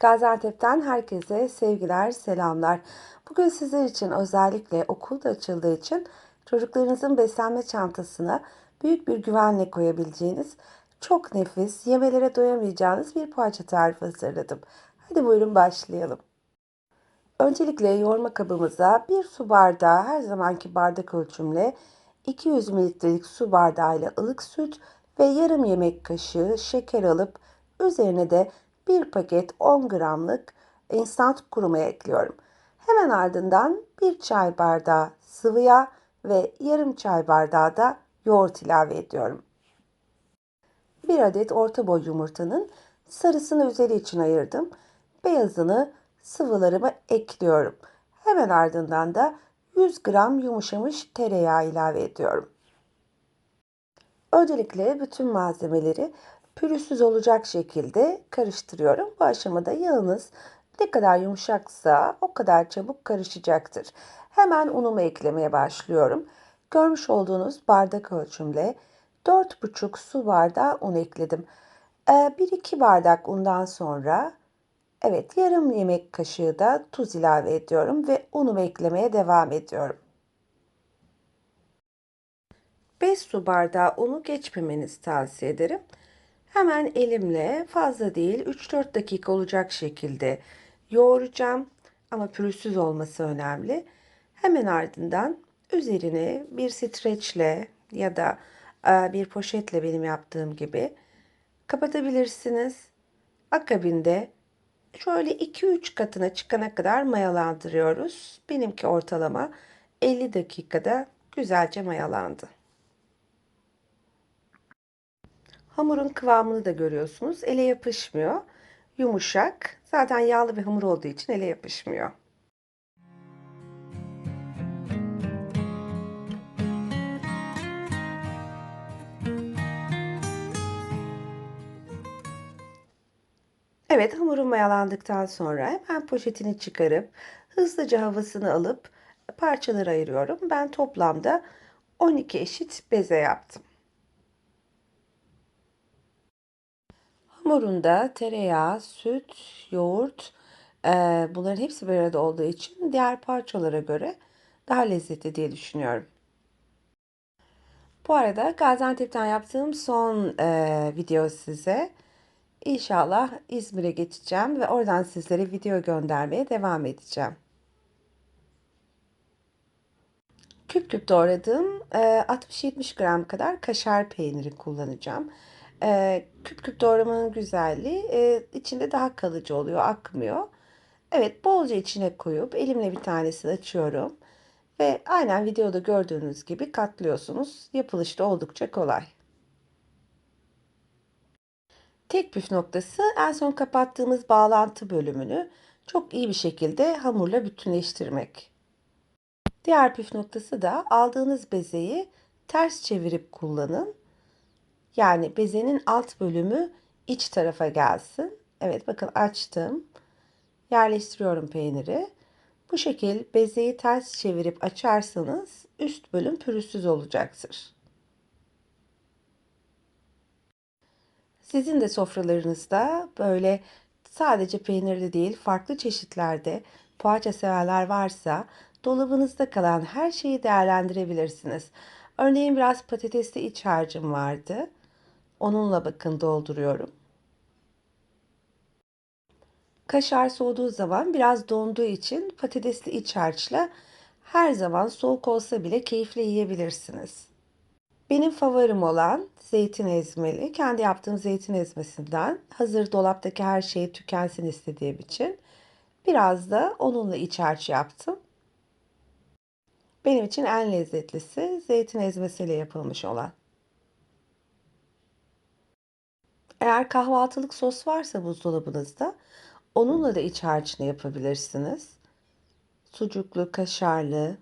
Gaziantep'ten herkese sevgiler, selamlar. Bugün sizler için özellikle okul da açıldığı için çocuklarınızın beslenme çantasına büyük bir güvenle koyabileceğiniz çok nefis, yemelere doyamayacağınız bir poğaça tarifi hazırladım. Hadi buyurun başlayalım. Öncelikle yoğurma kabımıza bir su bardağı her zamanki bardak ölçümle 200 mililitrelik su bardağıyla ılık süt ve yarım yemek kaşığı şeker alıp üzerine de bir paket 10 gramlık instant kuruma ekliyorum. Hemen ardından bir çay bardağı sıvı yağ ve yarım çay bardağı da yoğurt ilave ediyorum. Bir adet orta boy yumurtanın sarısını üzeri için ayırdım. Beyazını sıvılarıma ekliyorum. Hemen ardından da 100 gram yumuşamış tereyağı ilave ediyorum. Öncelikle bütün malzemeleri pürüzsüz olacak şekilde karıştırıyorum. Bu aşamada yağınız ne kadar yumuşaksa o kadar çabuk karışacaktır. Hemen unumu eklemeye başlıyorum. Görmüş olduğunuz bardak ölçümle 4,5 su bardağı un ekledim. 1-2 ee, bardak undan sonra evet yarım yemek kaşığı da tuz ilave ediyorum ve unumu eklemeye devam ediyorum. 5 su bardağı unu geçmemenizi tavsiye ederim. Hemen elimle fazla değil 3-4 dakika olacak şekilde yoğuracağım ama pürüzsüz olması önemli. Hemen ardından üzerine bir streçle ya da e, bir poşetle benim yaptığım gibi kapatabilirsiniz. Akabinde şöyle 2-3 katına çıkana kadar mayalandırıyoruz. Benimki ortalama 50 dakikada güzelce mayalandı. Hamurun kıvamını da görüyorsunuz. Ele yapışmıyor. Yumuşak. Zaten yağlı bir hamur olduğu için ele yapışmıyor. Evet hamurum mayalandıktan sonra hemen poşetini çıkarıp hızlıca havasını alıp parçalara ayırıyorum. Ben toplamda 12 eşit beze yaptım. Hamurunda tereyağı, süt, yoğurt e, bunların hepsi bir arada olduğu için diğer parçalara göre daha lezzetli diye düşünüyorum. Bu arada Gaziantep'ten yaptığım son e, video size. İnşallah İzmir'e geçeceğim ve oradan sizlere video göndermeye devam edeceğim. Küp küp doğradığım e, 60-70 gram kadar kaşar peyniri kullanacağım. E, küp küp doğramanın güzelliği e, içinde daha kalıcı oluyor, akmıyor. Evet, bolca içine koyup elimle bir tanesini açıyorum. Ve aynen videoda gördüğünüz gibi katlıyorsunuz. Yapılışı da oldukça kolay. Tek püf noktası en son kapattığımız bağlantı bölümünü çok iyi bir şekilde hamurla bütünleştirmek. Diğer püf noktası da aldığınız bezeyi ters çevirip kullanın. Yani bezenin alt bölümü iç tarafa gelsin. Evet bakın açtım. Yerleştiriyorum peyniri. Bu şekil bezeyi ters çevirip açarsanız üst bölüm pürüzsüz olacaktır. Sizin de sofralarınızda böyle sadece peynirli değil farklı çeşitlerde poğaça severler varsa dolabınızda kalan her şeyi değerlendirebilirsiniz. Örneğin biraz patatesli iç harcım vardı. Onunla bakın dolduruyorum. Kaşar soğuduğu zaman biraz donduğu için patatesli iç harçla her zaman soğuk olsa bile keyifle yiyebilirsiniz. Benim favorim olan zeytin ezmeli. Kendi yaptığım zeytin ezmesinden hazır dolaptaki her şey tükensin istediğim için biraz da onunla iç harç yaptım. Benim için en lezzetlisi zeytin ezmesiyle yapılmış olan. Eğer kahvaltılık sos varsa buzdolabınızda onunla da iç harcını yapabilirsiniz. Sucuklu, kaşarlı,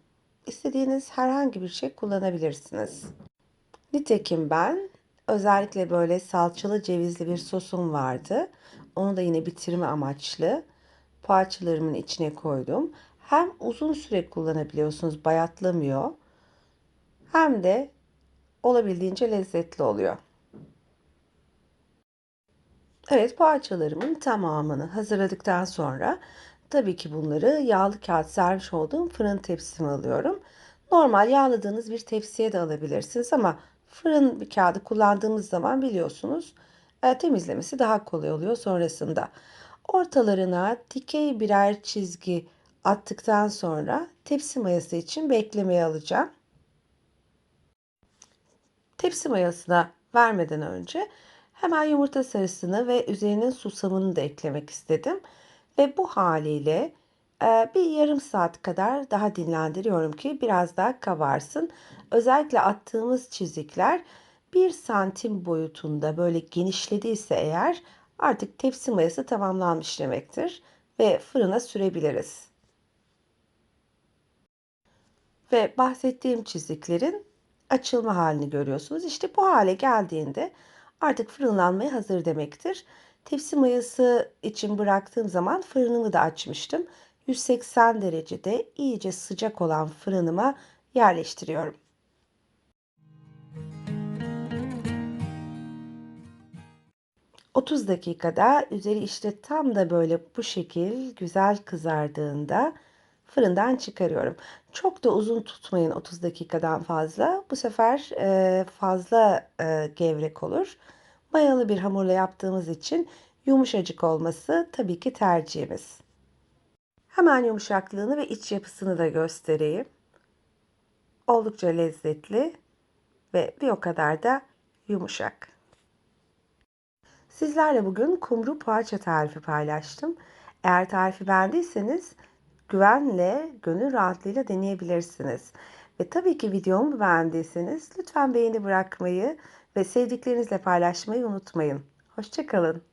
istediğiniz herhangi bir şey kullanabilirsiniz. Nitekim ben özellikle böyle salçalı cevizli bir sosum vardı. Onu da yine bitirme amaçlı poğaçalarımın içine koydum. Hem uzun süre kullanabiliyorsunuz, bayatlamıyor. Hem de olabildiğince lezzetli oluyor. Evet, poğaçalarımın tamamını hazırladıktan sonra tabii ki bunları yağlı kağıt sermiş olduğum fırın tepsime alıyorum. Normal yağladığınız bir tepsiye de alabilirsiniz ama fırın bir kağıdı kullandığımız zaman biliyorsunuz e, temizlemesi daha kolay oluyor sonrasında. Ortalarına dikey birer çizgi attıktan sonra tepsi mayası için beklemeye alacağım. Tepsi mayasına vermeden önce hemen yumurta sarısını ve üzerinin susamını da eklemek istedim. Ve bu haliyle e, bir yarım saat kadar daha dinlendiriyorum ki biraz daha kabarsın. Özellikle attığımız çizikler bir santim boyutunda böyle genişlediyse eğer artık tepsi mayası tamamlanmış demektir ve fırına sürebiliriz. Ve bahsettiğim çiziklerin açılma halini görüyorsunuz. İşte bu hale geldiğinde artık fırınlanmaya hazır demektir. Tepsi mayası için bıraktığım zaman fırınımı da açmıştım. 180 derecede iyice sıcak olan fırınıma yerleştiriyorum. ...30 dakikada üzeri işte tam da böyle bu şekil güzel kızardığında fırından çıkarıyorum. Çok da uzun tutmayın 30 dakikadan fazla. Bu sefer e, fazla e, gevrek olur. Mayalı bir hamurla yaptığımız için yumuşacık olması tabii ki tercihimiz. Hemen yumuşaklığını ve iç yapısını da göstereyim. Oldukça lezzetli ve bir o kadar da yumuşak. Sizlerle bugün kumru poğaça tarifi paylaştım. Eğer tarifi beğendiyseniz güvenle, gönül rahatlığıyla deneyebilirsiniz. Ve tabii ki videomu beğendiyseniz lütfen beğeni bırakmayı ve sevdiklerinizle paylaşmayı unutmayın. Hoşçakalın.